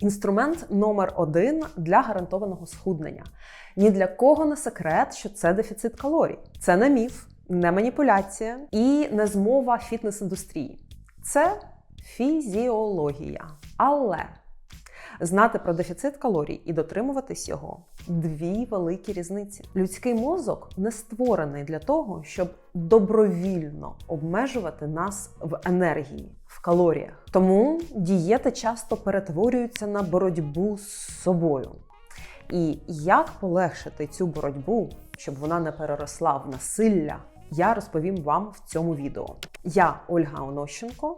Інструмент номер один для гарантованого схуднення. Ні для кого не секрет, що це дефіцит калорій. Це не міф, не маніпуляція і не змова фітнес-індустрії. Це фізіологія. Але знати про дефіцит калорій і дотримуватись його дві великі різниці. Людський мозок не створений для того, щоб добровільно обмежувати нас в енергії, в калоріях. Тому дієти часто перетворюються на боротьбу з собою. І як полегшити цю боротьбу, щоб вона не переросла в насилля, я розповім вам в цьому відео. Я Ольга Онощенко,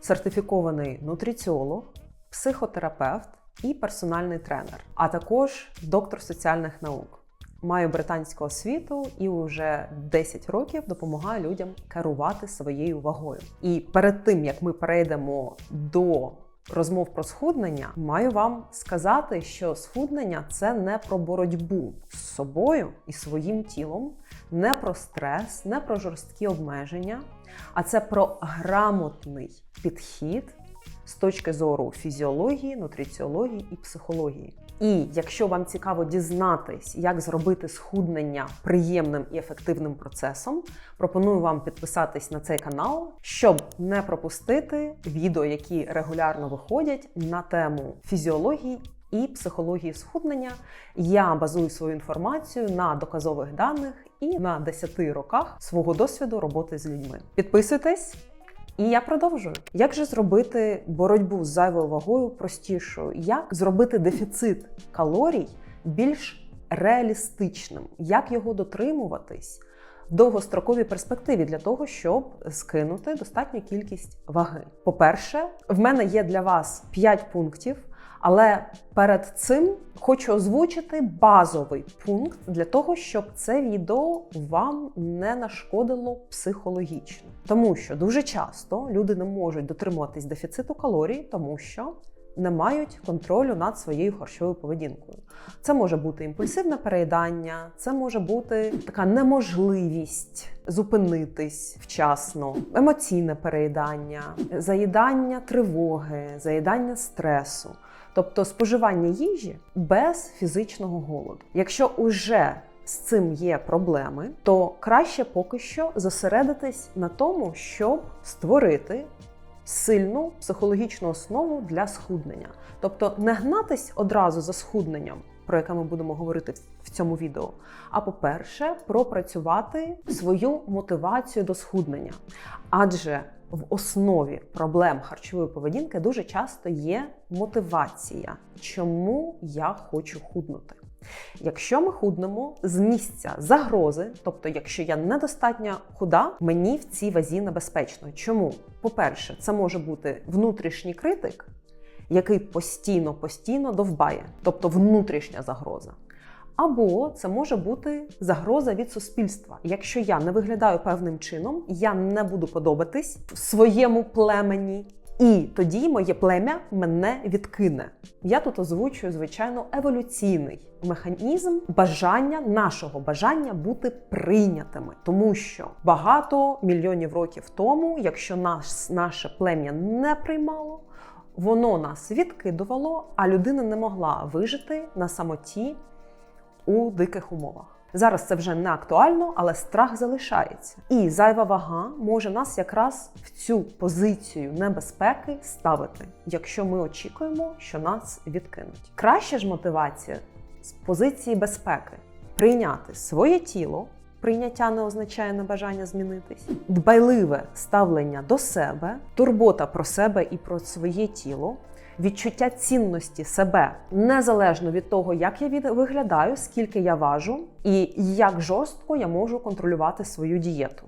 сертифікований нутриціолог, психотерапевт і персональний тренер, а також доктор соціальних наук. Маю британську освіту і вже 10 років допомагаю людям керувати своєю вагою. І перед тим як ми перейдемо до розмов про схуднення, маю вам сказати, що схуднення це не про боротьбу з собою і своїм тілом, не про стрес, не про жорсткі обмеження, а це про грамотний підхід з точки зору фізіології, нутриціології і психології. І якщо вам цікаво дізнатись, як зробити схуднення приємним і ефективним процесом, пропоную вам підписатись на цей канал, щоб не пропустити відео, які регулярно виходять на тему фізіології і психології схуднення. Я базую свою інформацію на доказових даних і на 10 роках свого досвіду роботи з людьми. Підписуйтесь. І я продовжую. Як же зробити боротьбу з зайвою вагою простішою? Як зробити дефіцит калорій більш реалістичним? Як його дотримуватись в довгостроковій перспективі для того, щоб скинути достатню кількість ваги? По-перше, в мене є для вас 5 пунктів. Але перед цим хочу озвучити базовий пункт для того, щоб це відео вам не нашкодило психологічно. Тому що дуже часто люди не можуть дотримуватись дефіциту калорій, тому що не мають контролю над своєю харчовою поведінкою. Це може бути імпульсивне переїдання, це може бути така неможливість зупинитись вчасно, емоційне переїдання, заїдання тривоги, заїдання стресу. Тобто споживання їжі без фізичного голоду. Якщо уже з цим є проблеми, то краще поки що зосередитись на тому, щоб створити сильну психологічну основу для схуднення. Тобто не гнатись одразу за схудненням, про яке ми будемо говорити в цьому відео. А по-перше, пропрацювати свою мотивацію до схуднення. Адже в основі проблем харчової поведінки дуже часто є мотивація, чому я хочу худнути. Якщо ми худнемо з місця загрози, тобто, якщо я недостатньо худа, мені в цій вазі небезпечно. Чому? По-перше, це може бути внутрішній критик, який постійно-постійно довбає, тобто внутрішня загроза. Або це може бути загроза від суспільства. Якщо я не виглядаю певним чином, я не буду подобатись своєму племені, і тоді моє плем'я мене відкине. Я тут озвучую, звичайно, еволюційний механізм бажання нашого бажання бути прийнятими, тому що багато мільйонів років тому, якщо нас наше плем'я не приймало. Воно нас відкидувало, а людина не могла вижити на самоті у диких умовах. Зараз це вже не актуально, але страх залишається. І зайва вага може нас якраз в цю позицію небезпеки ставити, якщо ми очікуємо, що нас відкинуть. Краща ж мотивація з позиції безпеки прийняти своє тіло. Прийняття не означає небажання змінитись, дбайливе ставлення до себе, турбота про себе і про своє тіло, відчуття цінності себе незалежно від того, як я виглядаю, скільки я важу, і як жорстко я можу контролювати свою дієту.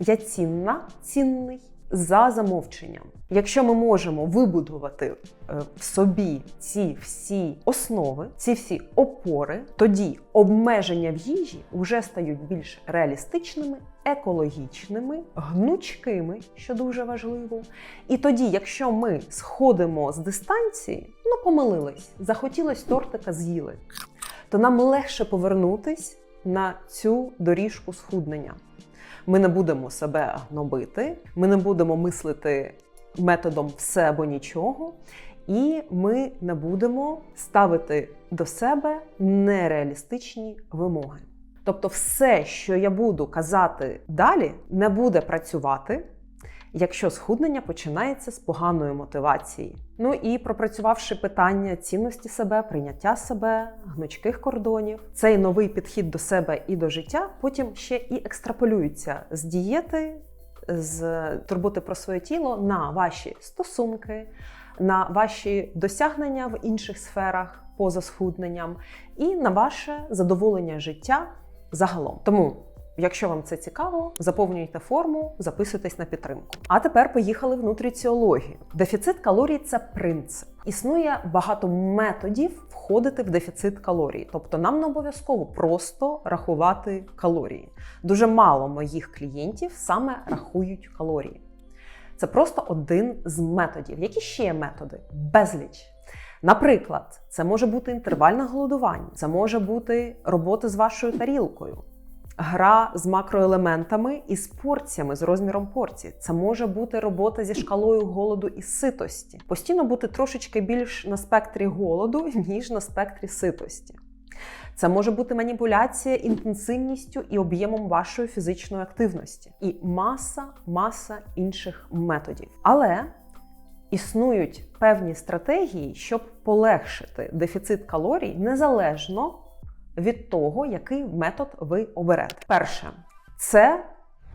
Я цінна, цінний за замовченням. Якщо ми можемо вибудувати е, в собі ці всі основи, ці всі опори, тоді обмеження в їжі вже стають більш реалістичними, екологічними, гнучкими, що дуже важливо. І тоді, якщо ми сходимо з дистанції, ну помилились, захотілось тортика з'їли, то нам легше повернутись на цю доріжку схуднення. Ми не будемо себе гнобити, ми не будемо мислити методом все або нічого. і ми не будемо ставити до себе нереалістичні вимоги. Тобто, все, що я буду казати далі, не буде працювати, якщо схуднення починається з поганої мотивації. Ну і пропрацювавши питання цінності себе, прийняття себе, гнучких кордонів, цей новий підхід до себе і до життя потім ще і екстраполюється з дієти, з турботи про своє тіло на ваші стосунки, на ваші досягнення в інших сферах поза схудненням і на ваше задоволення життя загалом. Тому. Якщо вам це цікаво, заповнюйте форму, записуйтесь на підтримку. А тепер поїхали в нутриціологію. Дефіцит калорій це принцип. Існує багато методів входити в дефіцит калорій. Тобто нам не обов'язково просто рахувати калорії. Дуже мало моїх клієнтів саме рахують калорії. Це просто один з методів. Які ще є методи? Безліч. Наприклад, це може бути інтервальне голодування, це може бути робота з вашою тарілкою гра з макроелементами і з порціями, з розміром порції. Це може бути робота зі шкалою голоду і ситості. Постійно бути трошечки більш на спектрі голоду, ніж на спектрі ситості. Це може бути маніпуляція інтенсивністю і об'ємом вашої фізичної активності, і маса, маса інших методів. Але існують певні стратегії, щоб полегшити дефіцит калорій незалежно від того, який метод ви оберете. Перше, це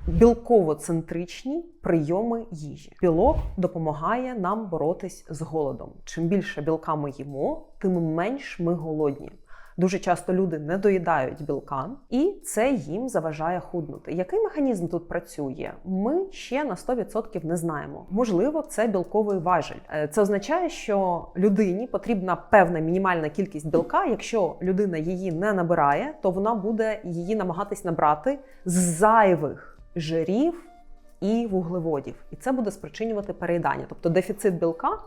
білково-центричні прийоми їжі. Білок допомагає нам боротись з голодом. Чим більше білка ми їмо, тим менш ми голодні. Дуже часто люди не доїдають білка, і це їм заважає худнути. Який механізм тут працює? Ми ще на 100% не знаємо. Можливо, це білковий важель. Е, це означає, що людині потрібна певна мінімальна кількість білка. Якщо людина її не набирає, то вона буде її намагатись набрати з зайвих жирів і вуглеводів, і це буде спричинювати переїдання, тобто дефіцит білка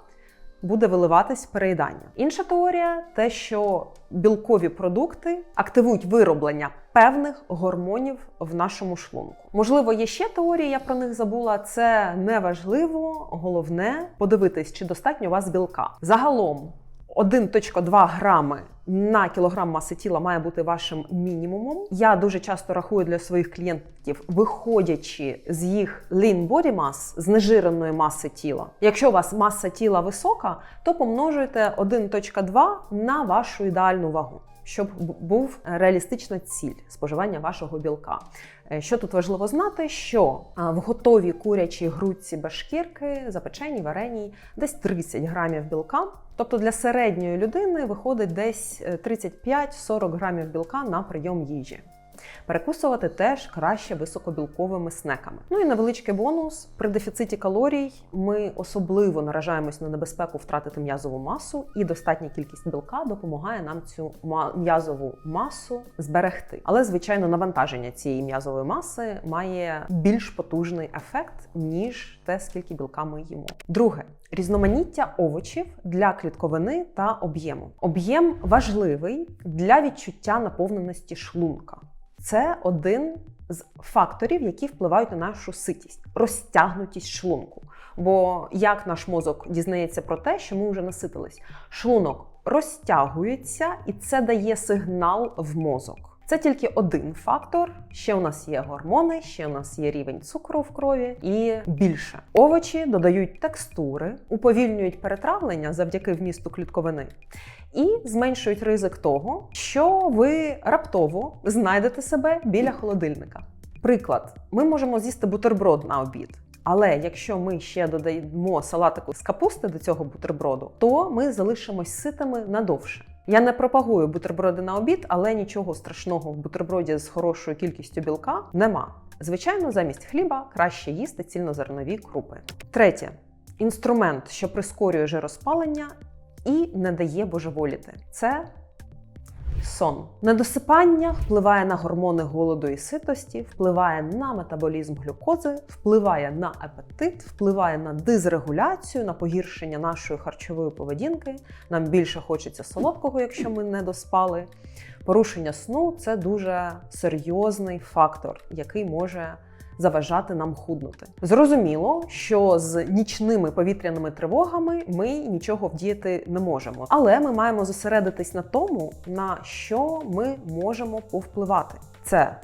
буде виливатись переїдання. Інша теорія те, що білкові продукти активують вироблення певних гормонів в нашому шлунку. Можливо, є ще теорії, я про них забула. Це не важливо, головне подивитись, чи достатньо у вас білка. Загалом 1,2 грами на кілограм маси тіла має бути вашим мінімумом. Я дуже часто рахую для своїх клієнтів, виходячи з їх lean body mass, знежиреної маси тіла. Якщо у вас маса тіла висока, то помножуйте 1,2 на вашу ідеальну вагу. Щоб був реалістична ціль споживання вашого білка. Е, що тут важливо знати, що в готовій курячій грудці без шкірки, запеченій, вареній, десь 30 грамів білка. Тобто для середньої людини виходить десь 35-40 е, грамів білка на прийом їжі. Перекусувати теж краще високобілковими снеками. Ну і невеличкий бонус при дефіциті калорій ми особливо наражаємось на небезпеку втратити м'язову масу, і достатня кількість білка допомагає нам цю м'язову масу зберегти. Але звичайно, навантаження цієї м'язової маси має більш потужний ефект ніж те, скільки білка ми їмо. Друге. Різноманіття овочів для клітковини та об'єму. Об'єм важливий для відчуття наповненості шлунка. Це один з факторів, які впливають на нашу ситість, розтягнутість шлунку. Бо як наш мозок дізнається про те, що ми вже наситились, шлунок розтягується, і це дає сигнал в мозок. Це тільки один фактор. Ще у нас є гормони, ще у нас є рівень цукру в крові і більше. Овочі додають текстури, уповільнюють перетравлення завдяки вмісту клітковини і зменшують ризик того, що ви раптово знайдете себе біля холодильника. Приклад, ми можемо з'їсти бутерброд на обід. Але якщо ми ще додаємо салатику з капусти до цього бутерброду, то ми залишимось ситими надовше. Я не пропагую бутерброди на обід, але нічого страшного в бутерброді з хорошою кількістю білка нема. Звичайно, замість хліба краще їсти цільнозернові крупи. Третє інструмент, що прискорює жироспалення і не дає божеволіти. Це сон. Недосипання впливає на гормони голоду і ситості, впливає на метаболізм глюкози, впливає на апетит, впливає на дизрегуляцію, на погіршення нашої харчової поведінки. Нам більше хочеться солодкого, якщо ми не доспали. Порушення сну це дуже серйозний фактор, який може заважати нам худнути. Зрозуміло, що з нічними повітряними тривогами ми нічого вдіяти не можемо, але ми маємо зосередитись на тому, на що ми можемо повпливати. Це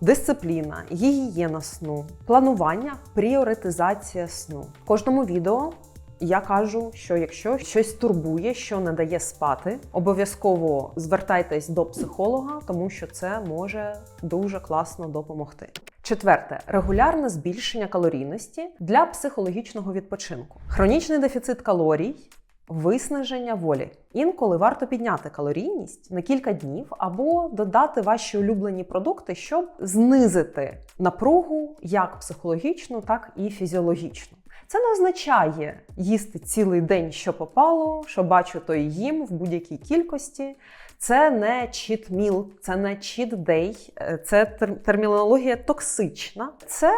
Дисципліна, гігієна сну, планування, пріоритизація сну. В кожному відео я кажу, що якщо щось турбує, що не дає спати, обов'язково звертайтесь до психолога, тому що це може дуже класно допомогти. Четверте регулярне збільшення калорійності для психологічного відпочинку. Хронічний дефіцит калорій. Виснаження волі. Інколи варто підняти калорійність на кілька днів або додати ваші улюблені продукти, щоб знизити напругу як психологічну, так і фізіологічну. Це не означає їсти цілий день, що попало, що бачу, то і їм в будь-якій кількості. Це не meal, це не е, це термінологія токсична. Це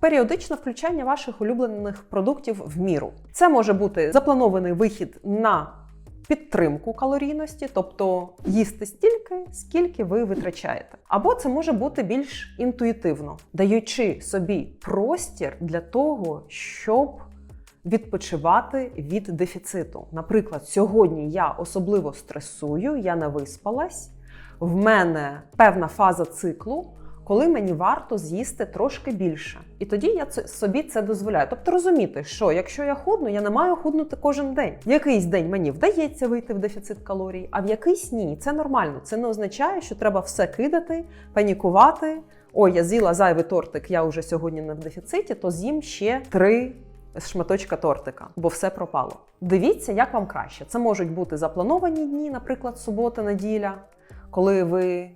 періодичне включання ваших улюблених продуктів в міру. Це може бути запланований вихід на підтримку калорійності, тобто їсти стільки, скільки ви витрачаєте. Або це може бути більш інтуїтивно, даючи собі простір для того, щоб відпочивати від дефіциту. Наприклад, сьогодні я особливо стресую, я не виспалась, в мене певна фаза циклу коли мені варто з'їсти трошки більше. І тоді я собі це дозволяю. Тобто розуміти, що якщо я худну, я не маю худнути кожен день. В якийсь день мені вдається вийти в дефіцит калорій, а в якийсь ні. Це нормально. Це не означає, що треба все кидати, панікувати. Ой, я з'їла зайвий тортик, я вже сьогодні не в дефіциті, то з'їм ще три. Шматочка тортика, бо все пропало. Дивіться, як вам краще. Це можуть бути заплановані дні, наприклад, субота, неділя, коли ви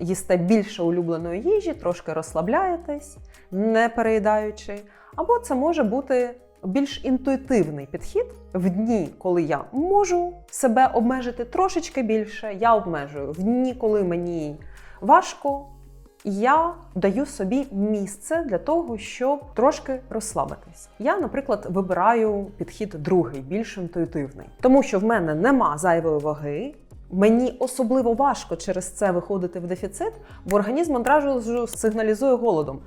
їсте більше улюбленої їжі, трошки розслабляєтесь, не переїдаючи. Або це може бути більш інтуїтивний підхід в дні, коли я можу себе обмежити трошечки більше, я обмежую. В дні, коли мені важко, я даю собі місце для того, щоб трошки розслабитись. Я, наприклад, вибираю підхід другий, більш інтуїтивний, тому що в мене нема зайвої ваги, Мені особливо важко через це виходити в дефіцит, бо організм одразу сигналізує голодом.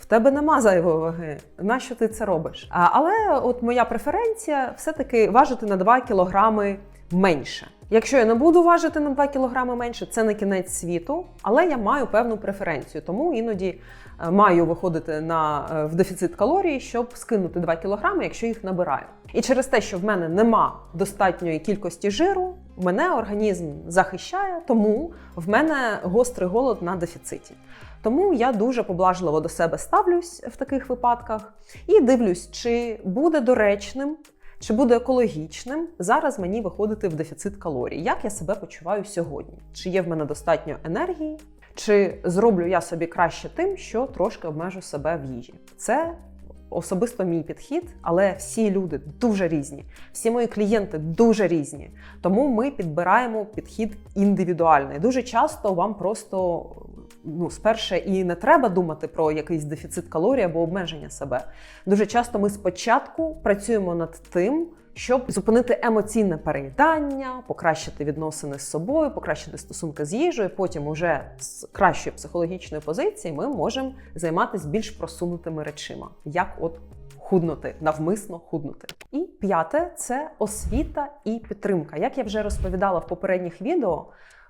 В тебе нема зайвої ваги. Нащо ти це робиш? А, Але от моя преференція все-таки важити на 2 кілограми менше. Якщо я не буду важити на 2 кілограми менше, це не кінець світу, але я маю певну преференцію, тому іноді е, маю виходити на е, в дефіцит калорій, щоб скинути 2 кілограми, якщо їх набираю. І через те, що в мене нема достатньої кількості жиру, мене організм захищає, тому в мене гострий голод на дефіциті. Тому я дуже поблажливо до себе ставлюсь в таких випадках і дивлюсь, чи буде доречним, чи буде екологічним зараз мені виходити в дефіцит калорій. Як я себе почуваю сьогодні? Чи є в мене достатньо енергії? Чи зроблю я собі краще тим, що трошки обмежу себе в їжі? Це особисто мій підхід, але всі люди дуже різні, всі мої клієнти дуже різні. Тому ми підбираємо підхід індивідуальний. Дуже часто вам просто ну, сперше і не треба думати про якийсь дефіцит калорій або обмеження себе. Дуже часто ми спочатку працюємо над тим щоб зупинити емоційне переїдання, покращити відносини з собою, покращити стосунки з їжею. Потім, уже з кращої психологічної позиції, ми можемо займатися більш просунутими речима, як от худнути, навмисно худнути. І п'яте це освіта і підтримка. Як я вже розповідала в попередніх відео.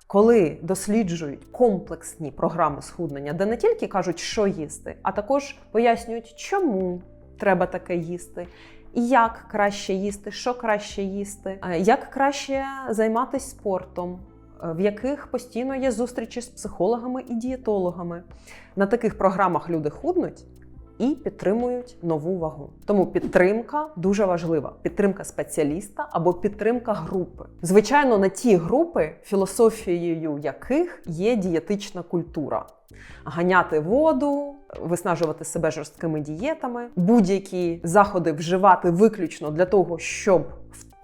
Коли досліджують комплексні програми схуднення, де не тільки кажуть, що їсти, а також пояснюють, чому треба таке їсти, як краще їсти, що краще їсти, е, як краще займатися спортом, е, в яких постійно є зустрічі з психологами і дієтологами. На таких програмах люди худнуть. І підтримують нову вагу. Тому підтримка дуже важлива: підтримка спеціаліста або підтримка групи. Звичайно, на ті групи, філософією яких є дієтична культура ганяти воду, виснажувати себе жорсткими дієтами, будь-які заходи вживати виключно для того, щоб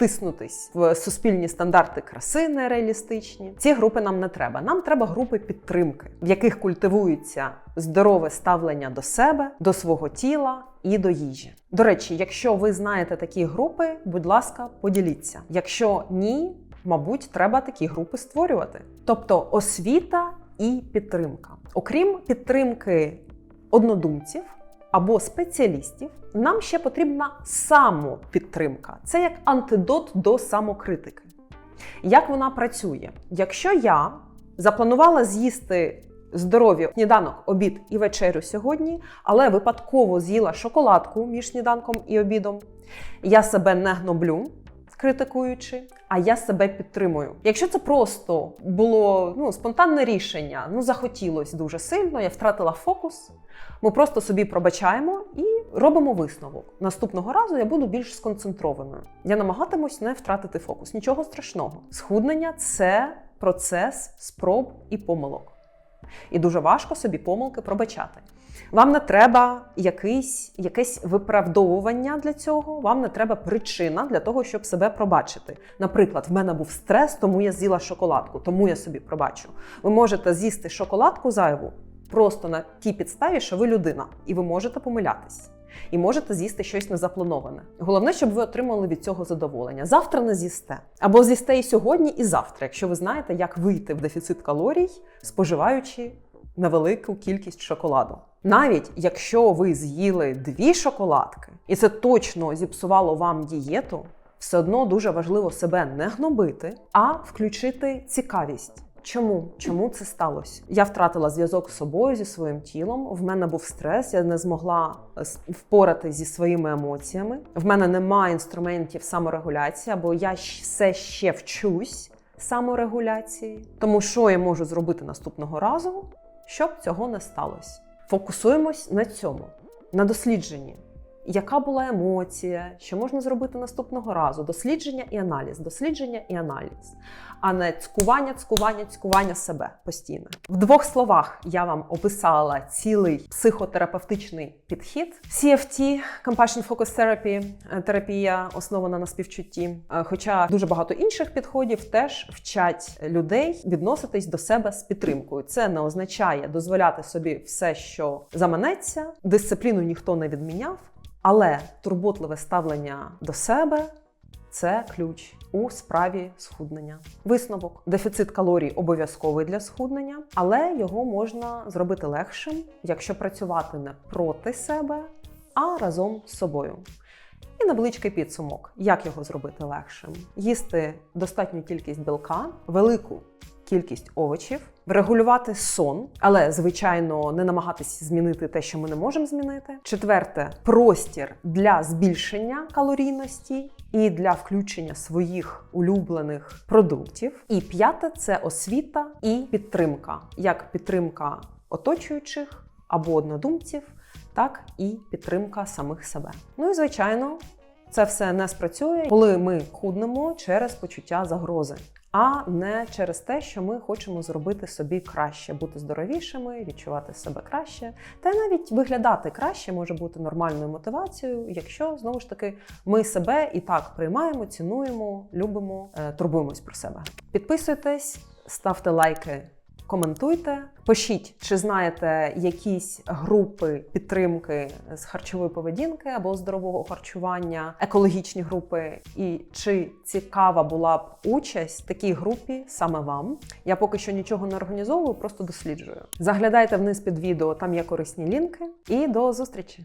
Втиснутись в суспільні стандарти краси нереалістичні. Ці групи нам не треба. Нам треба групи підтримки, в яких культивується здорове ставлення до себе, до свого тіла і до їжі. До речі, якщо ви знаєте такі групи, будь ласка, поділіться. Якщо ні, мабуть, треба такі групи створювати. Тобто освіта і підтримка. Окрім підтримки однодумців або спеціалістів, нам ще потрібна самопідтримка. Це як антидот до самокритики. Як вона працює? Якщо я запланувала з'їсти здоров'я сніданок, обід і вечерю сьогодні, але випадково з'їла шоколадку між сніданком і обідом, я себе не гноблю, критикуючи, а я себе підтримую. Якщо це просто було ну, спонтанне рішення, ну захотілось дуже сильно, я втратила фокус. Ми просто собі пробачаємо і робимо висновок. Наступного разу я буду більш сконцентрованою. Я намагатимусь не втратити фокус. Нічого страшного. Схуднення це процес спроб і помилок. І дуже важко собі помилки пробачати. Вам не треба якийсь, якесь виправдовування для цього, вам не треба причина для того, щоб себе пробачити. Наприклад, в мене був стрес, тому я з'їла шоколадку, тому я собі пробачу. Ви можете з'їсти шоколадку зайву просто на тій підставі, що ви людина, і ви можете помилятись. І можете з'їсти щось незаплановане. Головне, щоб ви отримали від цього задоволення. Завтра не з'їсте. Або з'їсте і сьогодні, і завтра, якщо ви знаєте, як вийти в дефіцит калорій, споживаючи невелику кількість шоколаду. Навіть якщо ви з'їли дві шоколадки, і це точно зіпсувало вам дієту, все одно дуже важливо себе не гнобити, а включити цікавість. Чому? Чому це сталося? Я втратила зв'язок з собою зі своїм тілом. В мене був стрес, я не змогла е, впоратись зі своїми емоціями. В мене немає інструментів саморегуляції, або я все ще вчусь саморегуляції. Тому що я можу зробити наступного разу, щоб цього не сталося? Фокусуємось на цьому, на дослідженні. Яка була емоція, що можна зробити наступного разу? Дослідження і аналіз, дослідження і аналіз, а не цькування, цькування, цькування себе постійно. В двох словах я вам описала цілий психотерапевтичний підхід. CFT – Compassion Focus Therapy – терапія основана на співчутті. Е, Хоча дуже багато інших підходів теж вчать людей відноситись до себе з підтримкою. Це не означає дозволяти собі все, що заманеться. Дисципліну ніхто не відміняв. Але турботливе ставлення до себе це ключ у справі схуднення. Висновок: дефіцит калорій обов'язковий для схуднення, але його можна зробити легшим, якщо працювати не проти себе, а разом з собою. І невеличкий підсумок, як його зробити легшим: їсти достатню кількість білка, велику кількість овочів, регулювати сон, але звичайно не намагатись змінити те, що ми не можемо змінити. Четверте простір для збільшення калорійності і для включення своїх улюблених продуктів. І п'яте це освіта і підтримка, як підтримка оточуючих або однодумців, так і підтримка самих себе. Ну і звичайно. Це все не спрацює, коли ми худнемо через почуття загрози, а не через те, що ми хочемо зробити собі краще, бути здоровішими, відчувати себе краще, та й навіть виглядати краще може бути нормальною мотивацією, якщо знову ж таки ми себе і так приймаємо, цінуємо, любимо, е, турбуємось про себе. Підписуйтесь, ставте лайки. Коментуйте, пишіть, чи знаєте якісь групи підтримки з харчової поведінки або здорового харчування, екологічні групи, і чи цікава була б участь в такій групі саме вам. Я поки що нічого не організовую, просто досліджую. Заглядайте вниз під відео, там є корисні лінки. І до зустрічі!